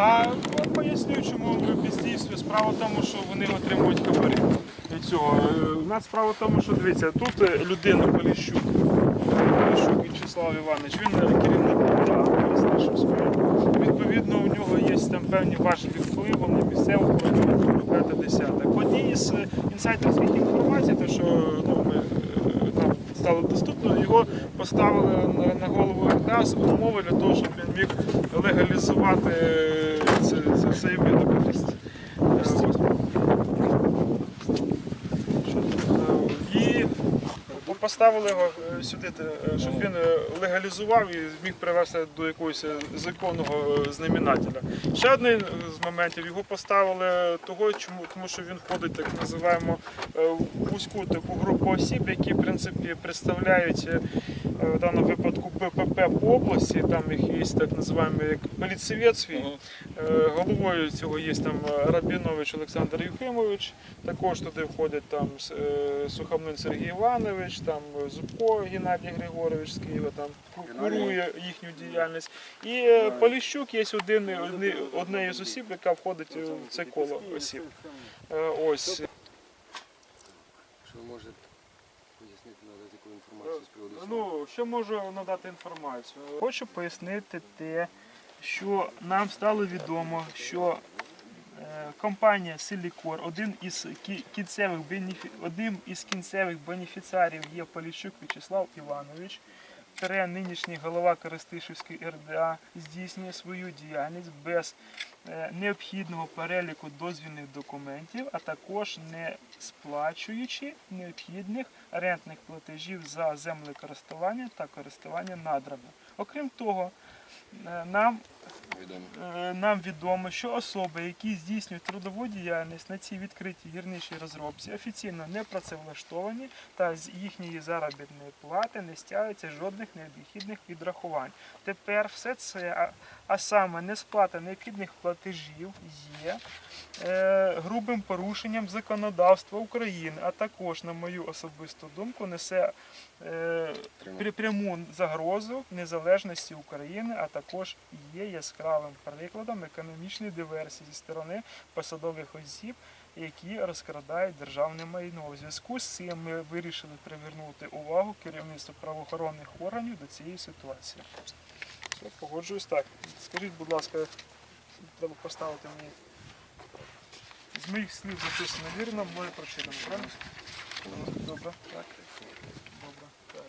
А поясню, чому ви бездійстві. Справа в тому, що вони отримують хабарі. Цього. Е, У нас справа в тому, що дивіться, тут е, людина Поліщук, Поліщук В'ячеслав Іванович, він е, керівник ОДА Старшинської. Відповідно, у нього є там певні важелі впливу на місцеву прокуратуру, 5 10 Одній із е, інсайдерських інформацій, те, що ну, ми, е, стало доступно, його поставили на, голову РДА з умови для того, щоб він міг легалізувати е, це, це, цей видобутість. І поставили його е, сюди, е, щоб він е, легалізував і зміг привести до якогось е, законного знаменателя. Ще один з моментів його поставили того, чому тому, що він входить так називаємо вузьку таку групу осіб, які в принципі представляють в даному випадку ППП по області. Там їх є так називаємо як поліцевець свій. Головою цього є там Рабінович Олександр Євхимович. Також туди входять там Сухомлин Сергій Іванович, там Зубко Геннадій Григорович з Києва, там ку- курує їхню діяльність. І е, Поліщук є один, одне, із осіб, яка входить в це коло осіб. Е, Ось. Що ви можете пояснити, надати таку інформацію з приводу? Ну, що можу надати інформацію? Хочу пояснити те, що нам стало відомо, що компанія Силікор, один із кінцевих одним із кінцевих бенефіціарів є Поліщук В'ячеслав Іванович. Тере нинішній голова Коростишівської РДА здійснює свою діяльність без е, необхідного переліку дозвільних документів, а також не сплачуючи необхідних рентних платежів за землекористування та користування надрами. Окрім того, е, нам Відомо. Е, нам відомо, що особи, які здійснюють трудову діяльність на цій відкритій гірничій розробці, офіційно не працевлаштовані та з їхньої заробітної плати не стягується жодних необхідних відрахувань. Тепер все це, а, а саме несплата необхідних платежів, є е, грубим порушенням законодавства України, а також, на мою особисту думку, несе е, пряму загрозу незалежності України, а також є яскравим прикладом економічної диверсії зі сторони посадових осіб, які розкрадають державне майно. У зв'язку з цим ми вирішили привернути увагу керівництва правоохоронних органів до цієї ситуації. Все, погоджуюсь так. Скажіть, будь ласка, треба поставити мені. З моїх слів записано вірно, моє прочитано, правильно? Добре, так. Добре, так.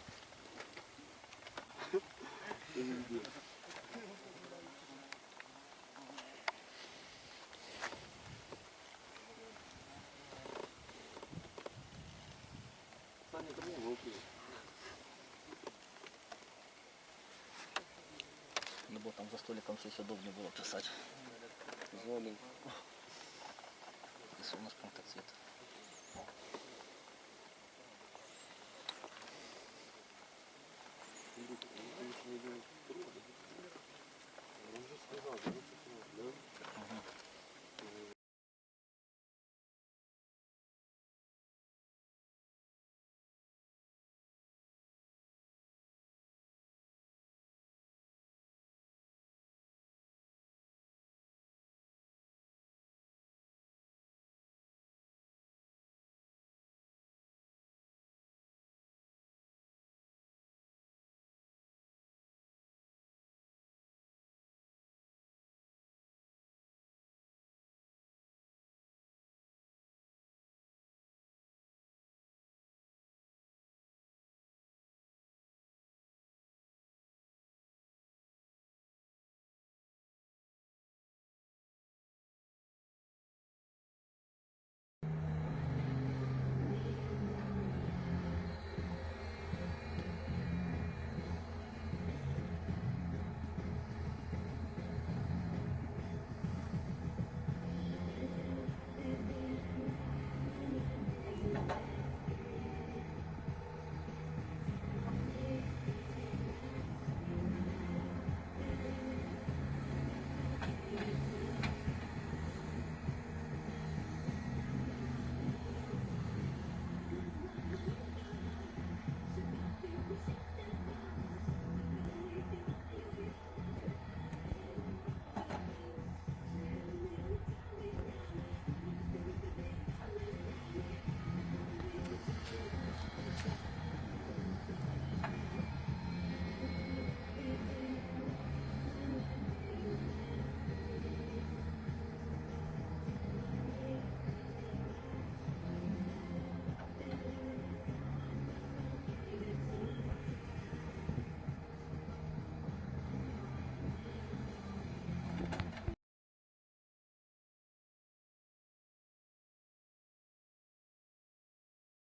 Столиком щось удобно було писати. Згодом. Це у нас по